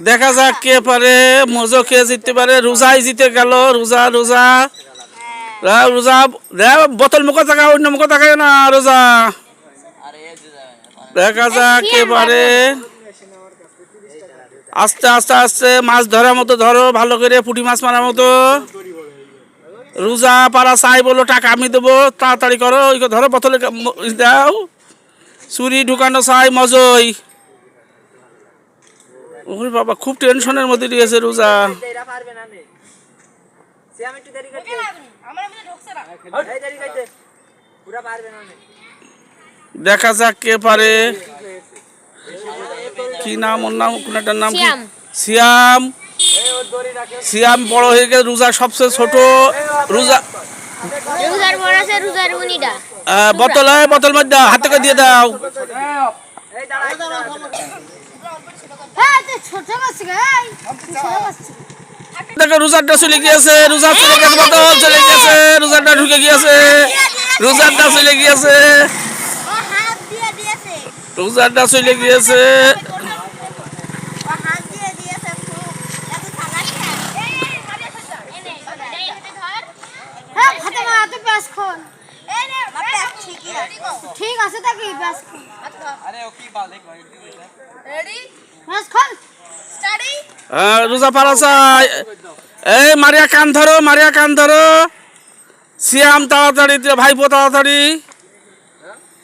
দেখা যাক কে পারে। মজো কে জিততে পারে। রোজাই জিতে গেল। রোজা রোজা। রোজা। বোতল মুখে থাকা অন্য মুখে থাকায় না, রোজা। দেখা যাক কে পারে। আস্তে আস্তে আস্তে মাছ ধরার মতো ধরো, ভালো করে পুঁটি মাছ মারার মতো। রোজা পাড়া চাই বলো, টাকা আমি দেবো, তাড়াতাড়ি করো ধরো, বোতলে দাও। চুরি ঢুকানো চাই, মজই। ওরে বাবা খুব টেনশনের মধ্যে দিয়েছে রোজা। এরা পারবে না নে সে আমি একটু দেরি করতে আমার মধ্যে ঢুকছে না। এই দেরি করতে পুরা পারবে না নে দেখা যাক কে পারে। কি নাম ওর নাম কোন একটা নাম কি? সিয়াম। সিয়াম। এই ওর দড়ি রাখে। সিয়াম বড় হয়ে গেছে রোজা সবচেয়ে ছোট। রোজা রোজার বড় আছে রোজার উনিটা আহ, বোতল হয় বোতল মধ্যে দাও, হাতে করে দিয়ে দাও এই দাঁড়া হ্যাঁ ছোট মাছ গাই ছোট মাছ দেখো রোজারটা চলে গিয়েছে রোজার চলে গেছে বোতল চলে গিয়েছে রোজারটা ঢুকে গিয়েছে রোজারটা চলে গিয়েছে। ও হাত দিয়ে দিয়েছে। রোজারটা চলে গিয়েছে। হ্যাঁ আছে। ঠিক আছে তা কি প্যাস খন আরে ও কি বাল দেখ ভাই রেডি? স্টাডি হ্যাঁ, রোজা পারা চাই এই মারিয়া কান ধরো মারিয়া কান ধরো সিয়াম তাড়াতাড়ি ভাইপো তাড়াতাড়ি।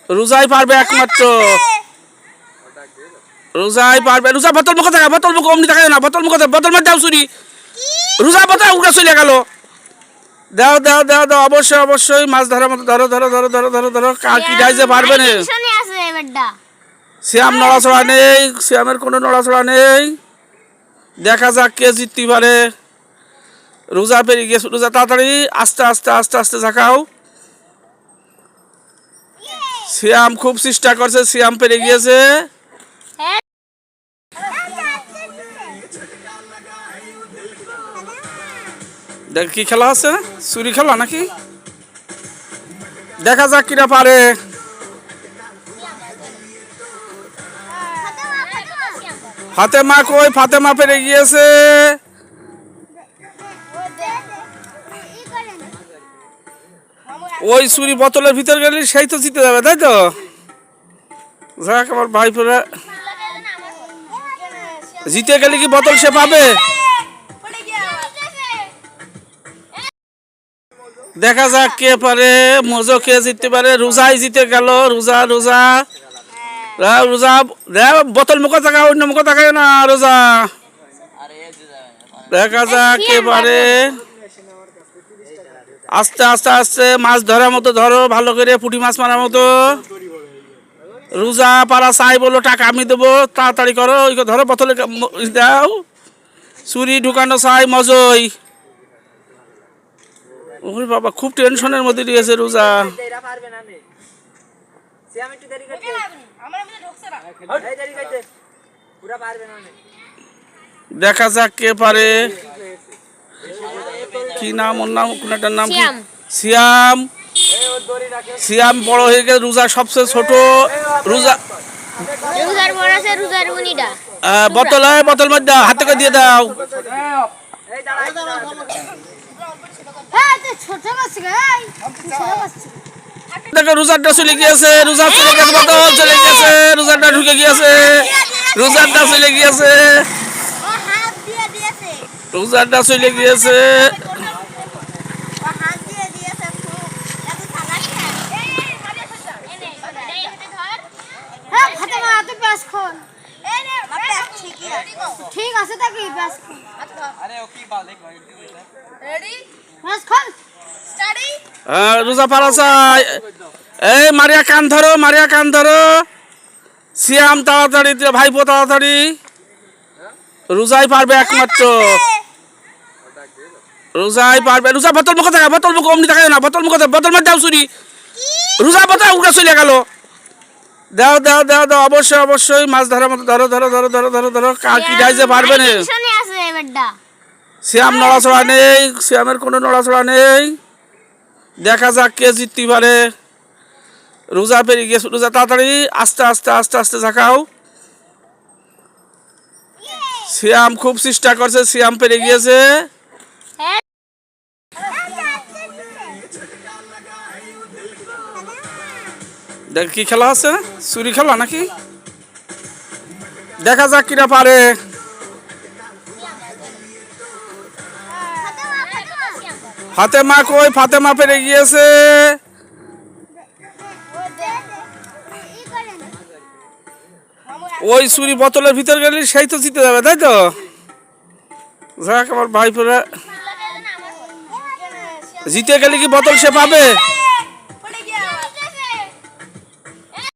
রোজাই পারবে একমাত্র রোজাই পারবে রোজা বোতল মুখে থাকা বোতল মুখে অমনি থাকায় না বোতল মুখে থাকা, বোতল মধ্যে দাও চুরি রোজা বোতল উড়ে চলে গেল দাও দাও দাও দাও অবশ্যই অবশ্যই মাছ ধরার মতো ধরো ধরো ধরো ধরো ধরো ধরো কার কি যাইছে পারবে না? শ্যাম নড়াচড়া নেই শ্যামের কোনো নড়াচড়া নেই। দেখা যাক কে জিততে পারে। রোজা পেরিয়ে গেছে, রোজা তাড়াতাড়ি, আস্তে আস্তে আস্তে আস্তে ঝাঁকাও। শ্যাম খুব চেষ্টা করছে শ্যাম পেরে গিয়েছে। দেখ, কি খেলা আছে? চুরি খেলা নাকি? দেখা যাক কিরা পারে। হাতে মা কই? ফাতে মা পেরে গিয়েছে। ওই চুরি বোতলের ভিতর গেলে সেই তো জিতে যাবে, তাই তো? যাক, আমার ভাই ফেরা জিতে গেলে কি বোতল সে পাবে? দেখা যাক কে পারে, মজো কে জিততে পারে। রোজাই জিতে গেল, রোজা রোজা। রোজা বোতল মুখে থাকা অন্য মুখে থাকায় না রোজা। দেখা যাক পারে আস্তে আস্তে আস্তে মাছ ধরার মতো ধরো ভালো করে পুঁটি মাছ মারার মতো। রোজা পাড়া চাই বলো টাকা আমি দেবো তাড়াতাড়ি করো ওই ধরো বোতলে দাও। চুরি ঢুকানো চাই মজই। ওরে বাবা খুব টেনশনের মধ্যে দিয়েছে রোজা। সে আমি একটু দেরি করতে আমার মধ্যে ঢুকছে না। এই দেরি করতে। পুরা পারবে না দেখা যাক কে পারে। কি নাম ওর নাম? কোন একটা নাম কি? সিয়াম। সিয়াম। এই ওর দড়ি রাখে সিয়াম বড় হয়ে গেছে রোজা সবচেয়ে ছোট। রোজা রোজার বড় আছে রোজার উনিটা বোতল হয় বোতল মধ্যে দাও, হাতে করে দিয়ে দাও। এই দাঁড়া হ্যাঁ ছোট মাছ গাই ছোট মাছ রোজারটা চলে গিয়েছে রোজার চলে গেছে বোতল চলে গিয়েছে রোজারটা ঢুকে গিয়েছে রোজারটা চলে গিয়েছে ও হাত দিয়ে দিয়েছে রোজারটা চলে গিয়েছে ও হাত দিয়ে দিয়েছে খুব এত থালা এই মারিয়া ফেলছ এনে এই হাতে ধর হ্যাঁ হাতে মা হাতে প্যাস খন এই রে প্যাস ঠিকই আছে ঠিক আছে তা কি প্যাস খন আরে ও কি বাল দেখ ভাই রেডি প্যাস খন স্টাডি হ্যাঁ, রোজা পারা এই মারিয়া কান ধরো মারিয়া কান ধরো সিয়াম তাড়াতাড়ি ভাইপো তাড়াতাড়ি। রোজাই পারবে একমাত্র রোজাই পারবে রোজা বোতল মুখে থাকা বোতল মুখে অমনি থাকায় না বোতল মুখে থাকা, বোতল মধ্যে দাও চুরি রোজা বোতল উড়ে চলে গেল দাও দাও দাও দাও অবশ্যই অবশ্যই মাছ ধরার মতো ধরো ধরো ধরো ধরো ধরো ধরো কার কি যাইছে পারবে না? শ্যাম নড়াচড়া নেই শ্যামের কোনো নড়াচড়া নেই। দেখা যাক কে জিততে পারে। রোজা পেরিয়ে গেছে, রোজা তাড়াতাড়ি, আস্তে আস্তে আস্তে আস্তে ঝাঁকাও। সিয়াম খুব চেষ্টা করছে, সিয়াম পেরে গিয়েছে। দেখ, কি খেলা আছে? চুরি খেলা নাকি? দেখা যাক কিরা পারে। ফাতেমা কই? ফাতেমা পেরে গিয়েছে। ওই চুরি বোতলের ভিতর গেলে, সেই তো জিতে যাবে, তাই তো? যাক, আমার ভাই জিতে গেলে কি বোতল সে পাবে?